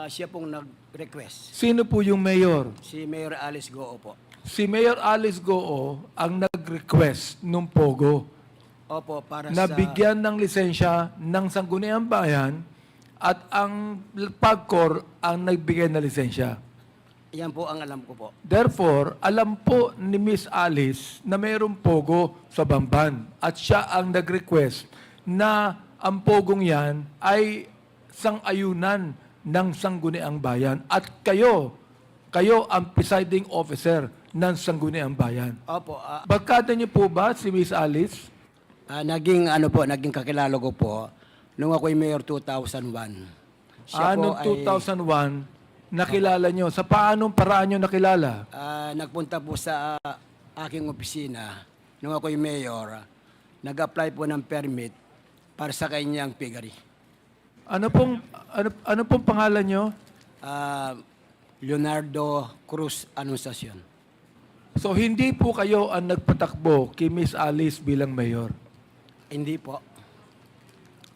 Ah, siya pong nag-request. Sino po yung mayor? Si Mayor Alice Goo po. Si Mayor Alice Goo ang nag-request nung Pogo Opo, para na sa... bigyan ng lisensya ng Sangguniang Bayan at ang PAGCOR ang nagbigay ng lisensya. Yan po ang alam ko po. Therefore, alam po ni Miss Alice na mayroong pogo sa Bamban at siya ang nag-request na ang pogong yan ay sang-ayunan ng Sangguniang Bayan at kayo, kayo ang presiding officer ng Sangguniang Bayan. Opo, ah, Barkada niyo po ba si Miss Alice? ah, naging ano po, naging kakilala ko po nung ako'y Mayor 2001. Ah, po noong 2001, nakilala niyo. Sa paanong paraan niyo nakilala? Ah, nagpunta po sa ah, aking opisina nung ako'y mayor. Nag-apply po ng permit para sa kanyang piggery. Ano pong ano, ano pong pangalan niyo? Ah, Leonardo Cruz Anunciacion. So hindi po kayo ang nagpatakbo kay Miss Alice bilang mayor. Hindi po.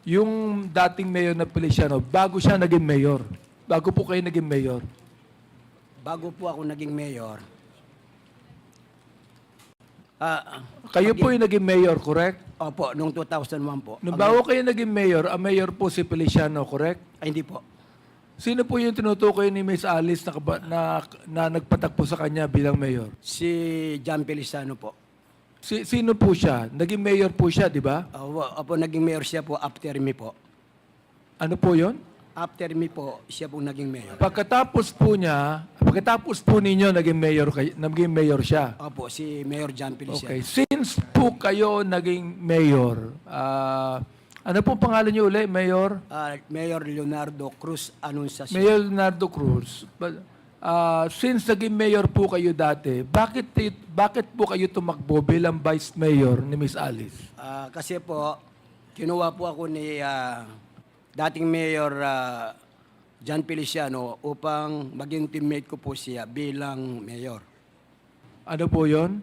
Yung dating mayor na Feliciano, bago siya naging mayor. Bago po kayo naging mayor. Bago po ako naging mayor, ah, Kayo po yung naging mayor, correct? opo, noong 2001 po. Nung bago kayo naging mayor, ang mayor po si Feliciano, correct? Ay, hindi po. Sino po yung tinutukoy ni Miss Alice na, kaba- na, na nagpatakbo sa kanya bilang mayor? Si John Feliciano po. Si, sino po siya? Naging mayor po siya, di ba? Opo, opo, naging mayor siya po after me po. Ano po yon? After me po, siya po naging mayor. Pagkatapos po niya, pagkatapos po ninyo naging mayor, kay, naging mayor siya. Opo, si Mayor John Feliciano. Okay. Since po kayo naging mayor, ah, ano pong pangalan niyo uli, Mayor? Ah, Mayor Leonardo Cruz Anunciacion. Mayor Leonardo Cruz. But, ah, since naging mayor po kayo dati, bakit ti- bakit po kayo tumakbo bilang vice mayor ni Miss Alice? Ah, kasi po, kinuha po ako ni ah, dating Mayor ah, John Feliciano upang maging teammate ko po siya bilang mayor. Ano po 'yon?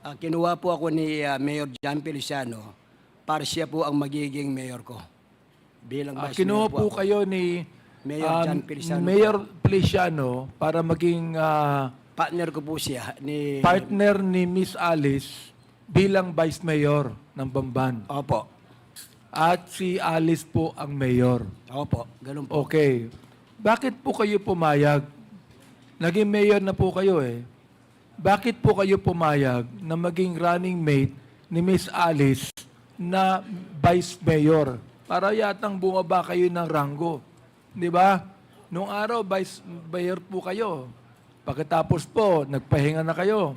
Ah, kinuha po ako ni ah, Mayor John Feliciano para siya po ang magiging mayor ko. Bilang vice kinuha mayor po kayo ni Mayor ah, John Feliciano. Mayor Feliciano para maging ah, Partner ko po siya ni... partner ni Miss Alice bilang vice mayor ng Bamban. Opo. At si Alice po ang mayor. Opo. Ganun po. Okay. Bakit po kayo pumayag? Naging mayor na po kayo eh. Bakit po kayo pumayag na maging running mate ni Miss Alice na vice mayor? Para yatang bumaba kayo ng ranggo. Di ba? Nung araw, vice mayor po kayo. Pagkatapos po, nagpahinga na kayo.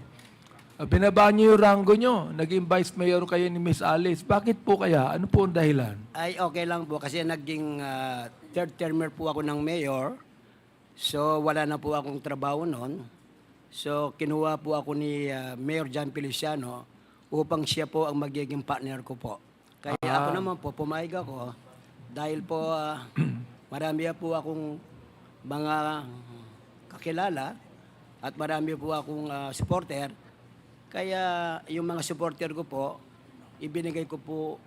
Ah, Binaba niyo yung ranggo niyo. Naging vice mayor kayo ni Miss Alice. Bakit po kaya? Ano po ang dahilan? Ay, okay lang po kasi naging ah, third termer po ako ng mayor. So, wala na po akong trabaho noon. So, kinuha po ako ni ah, Mayor John Feliciano upang siya po ang magiging partner ko po. Kaya ako naman po, pumayag ako dahil po ah, marami po akong mga kakilala at marami po akong ah, supporter. Kaya yung mga supporter ko po, ibinigay ko po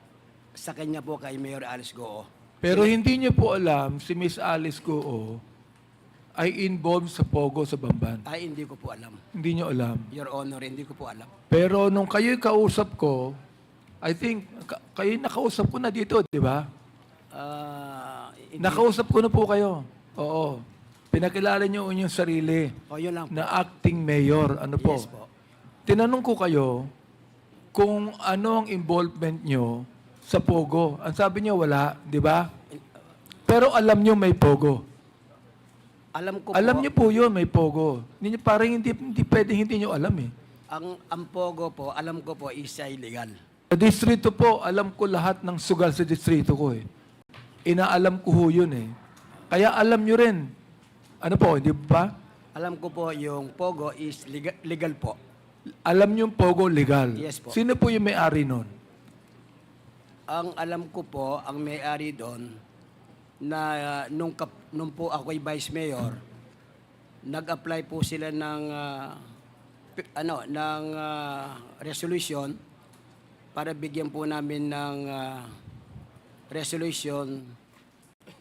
sa kanya po kay Mayor Alice Goo. Pero hindi niyo po alam si Miss Alice Goo ay involved sa Pogo sa Bamban. Ay, hindi ko po alam. Hindi niyo alam. Your Honor, hindi ko po alam. Pero nung kayo kausap ko, I think, ka- kayo nakausap ko na dito, di ba? Ah, hindi- Nakausap ko na po kayo. Oo. Pinakilala niyo yung sarili O, yun lang po. na acting mayor. Ano po? Yes po. Tinanong ko kayo kung ano ang involvement niyo sa Pogo. Ang sabi niyo wala, di ba? Pero alam niyo may Pogo. Alam ko Alam po, niyo po yun, may Pogo. Hindi parang hindi, hindi pwedeng hindi niyo alam eh. ang, ang Pogo po, alam ko po, is illegal. Sa distrito po, alam ko lahat ng sugal sa distrito ko eh. Inaalam ko ho yun eh. Kaya alam niyo rin. Ano po, hindi ba? Alam ko po, yung Pogo is legal, legal po. Alam niyo yung Pogo legal. Yes po. Sino po yung may-ari nun? Ang alam ko po, ang may-ari doon, na uh, nung, kap, nung po ako'y vice mayor, nag-apply po sila ng pi- ano ng ah, resolution para bigyan po namin ng ah, resolution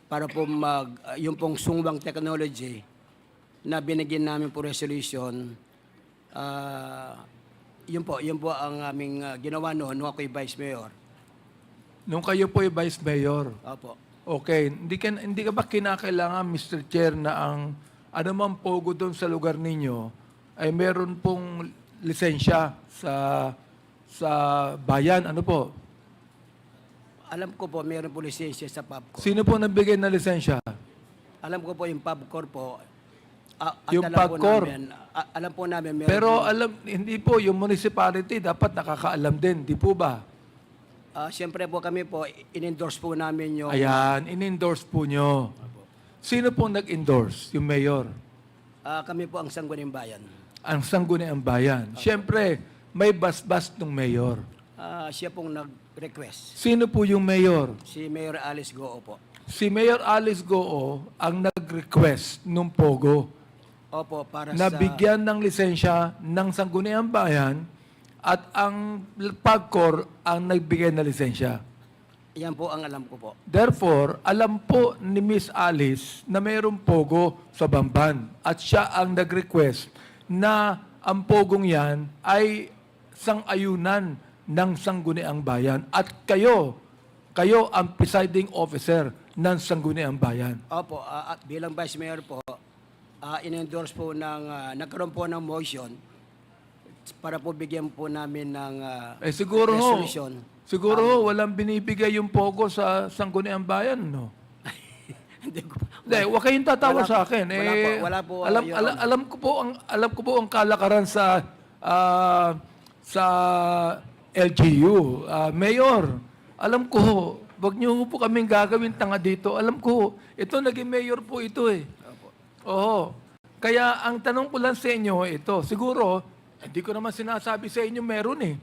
para po mag, uh, yung pong sungwang technology na binigyan namin po resolution, ah, yun po, yun po ang aming ah, ginawa noon nung ako'y Vice Mayor. Nung kayo po ay Vice Mayor, Opo. okay, hindi ka, hindi ka ba kinakailangan, Mr. Chair, na ang anumang pogo doon sa lugar ninyo ay meron pong lisensya sa sa bayan? Ano po? Alam ko po, mayroon po lisensya sa PubCorp. Sino po nagbigay ng lisensya? Alam ko po yung PubCorp po. Ah, at Yung alam po PubCorp? namin, ah, alam po namin meron Pero po- alam, hindi po, yung municipality dapat nakakaalam din, di po ba? Ah, Siyempre po kami po, in-endorse po namin yung... Ayan, in-endorse po nyo. Sino po nag-endorse? Yung mayor. Ah, kami po ang Sangguning Bayan. Ang sangguniang bayan. Siyempre, may basbas ng mayor. Ah, siya pong nag-request. Sino po yung mayor? Si Mayor Alice Goo po. Si Mayor Alice Goo ang nag-request nung Pogo Opo, para na sa... bigyan ng lisensya ng sangguniang bayan at ang PAGCOR ang nagbigay ng lisensya. Yan po ang alam ko po. Therefore, alam po ni Miss Alice na mayroong pogo sa Bamban at siya ang nag-request na ang pogong yan ay sang-ayunan ng Sangguniang Bayan at kayo, kayo ang presiding officer ng Sangguniang Bayan. Opo, ah, at bilang Vice Mayor po, ah, in-endorse po ng... ah, nagkaroon po ng motion para po bigyan po namin ng ah, Eh siguro ho, resolution. siguro ho, walang binibigay yung pogo sa Sangguniang Bayan, no? Hindi huwag kayong tatawa Wala- sa akin. wala eh, po- wala po, alam, Your alam, alam ko po ang alam ko po ang kalakaran sa ah, sa LGU. Ah, Mayor, alam ko, wag niyo po kaming gagawin tanga dito. Alam ko, ito naging mayor po ito eh. Oo. Kaya ang tanong ko lang sa inyo ito, siguro, hindi ko naman sinasabi sa inyo meron eh.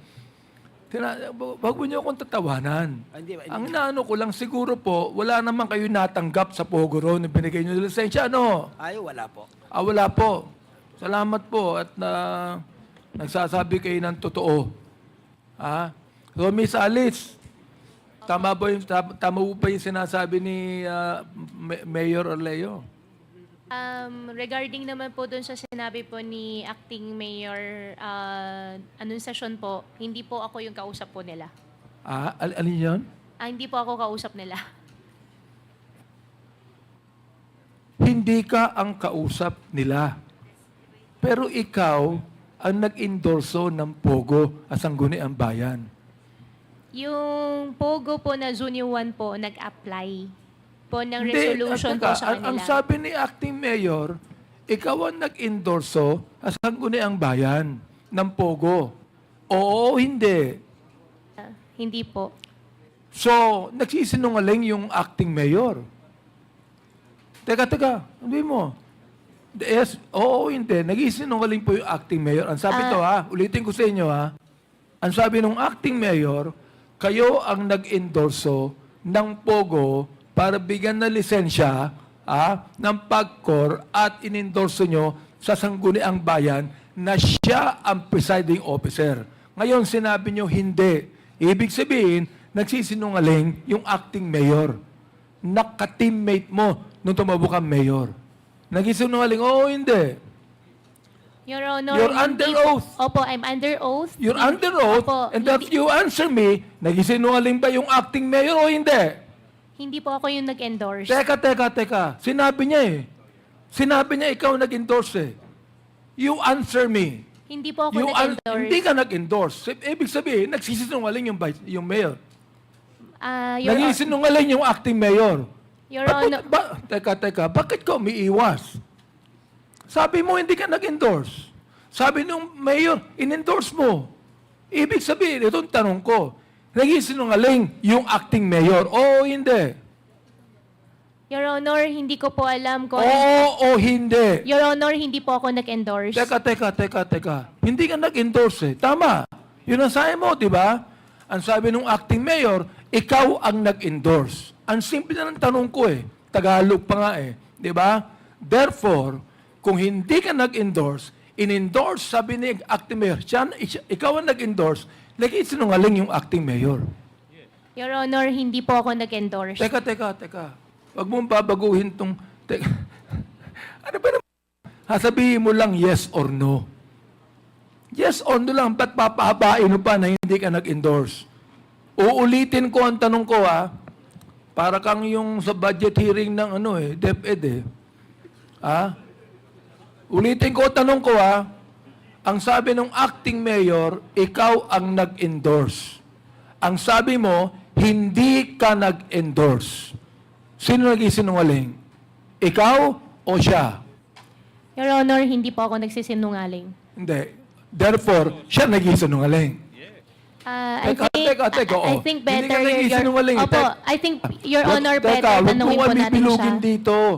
Tina, wag mo niyo akong tatawanan. Ah, Hindi, hindi. Ang naano ko lang siguro po, wala naman kayo natanggap sa Pogoro na binigay nyo ng lisensya, ano? Ay, wala po. Ah, wala po. Salamat po at na nagsasabi kayo ng totoo. Ah? So, Miss Alice, tama ba yung, tam- tama po ba yung sinasabi ni ah, Ma- Mayor Orleo? Um, regarding naman po dun sa sinabi po ni Acting Mayor uh, Anunciacion po, hindi po ako yung kausap po nila. Ah, al- alin yun? Ah, hindi po ako kausap nila. Hindi ka ang kausap nila. Pero ikaw ang nag-endorso ng Pogo at Sangguniang Bayan. Yung Pogo po na Junior 1 po, nag-apply po ng Hindi, resolution po saka, sa ang, ang kanila. sabi ni acting mayor, ikaw ang nag-endorso sa Sangguniang Bayan ng Pogo. Oo, hindi. Ah, hindi po. So, nagsisinungaling yung acting mayor. Teka, teka, hindi mo. Yes, oo, hindi. Nagsisinungaling po yung acting mayor. Ang sabi Ah. to ha, ulitin ko sa inyo ha. Ang sabi ng acting mayor, kayo ang nag-endorso ng Pogo para bigyan ng lisensya ah, ng PAGCOR at inendorso nyo sa Sangguniang Bayan na siya ang presiding officer. Ngayon, sinabi nyo hindi. Ibig sabihin, nagsisinungaling yung acting mayor. Naka-teammate mo nung tumabo kang mayor. Nagsisinungaling, oo, hindi. Your Honor, You're under oath. Opo, I'm under oath. You're under oath, Opo, and if hindi, you answer me, nagsisinungaling ba yung acting mayor o hindi? Hindi po ako yung nag-endorse. Teka, teka, teka. Sinabi niya eh. Sinabi niya ikaw nag-endorse eh. You answer me. Hindi po ako You nag-endorse. hindi ka nag-endorse. Ibig sabihin, nagsisinungaling yung, vice- yung mayor. Ah, Your, Nagsisinungaling yung acting mayor. Your Bakit, Honor, ba, teka, teka, bakit ka umiiwas? Sabi mo, hindi ka nag-endorse. Sabi nung mayor, in-endorse mo. Ibig sabihin, itong tanong ko, nagsisinungaling yung acting mayor o hindi? Your Honor, hindi ko po alam kung... Oo o hindi? Your Honor, hindi po ako nag-endorse. Teka, teka, teka, teka. Hindi ka nag-endorse eh. Tama. Yun ang sabi mo, di ba? Ang sabi nung acting mayor, ikaw ang nag-endorse. Ang simple na ng tanong ko eh. Tagalog pa nga eh. Di ba? Therefore, kung hindi ka nag-endorse, in-endorse, sabi ni acting mayor, siya- ikaw ang nag-endorse, lagi sinungaling yung acting mayor. Your Honor, hindi po ako nag-endorse. Teka, teka, teka. Huwag mong babaguhin tong... Te- ano ba naman? Sasabihin mo lang yes or no. Yes or no lang, ba't papahabain mo pa na hindi ka nag-endorse? Uulitin ko ang tanong ko ha. Para kang yung sa budget hearing ng ano eh, DepEd eh. Ha? Ulitin ko ang tanong ko ha. Ang sabi ng acting mayor, ikaw ang nag-endorse. Ang sabi mo, hindi ka nag-endorse. Sino nag-isinungaling? Ikaw o siya? Your Honor, hindi po ako nagsisinungaling. Hindi. Therefore, siya nag-isinungaling. Ah, I Teka, think, teka, teka, I, I think Hindi better ka nagsisinungaling, your, Opo, I think Your Honor teka, better tanungin po natin siya. dito.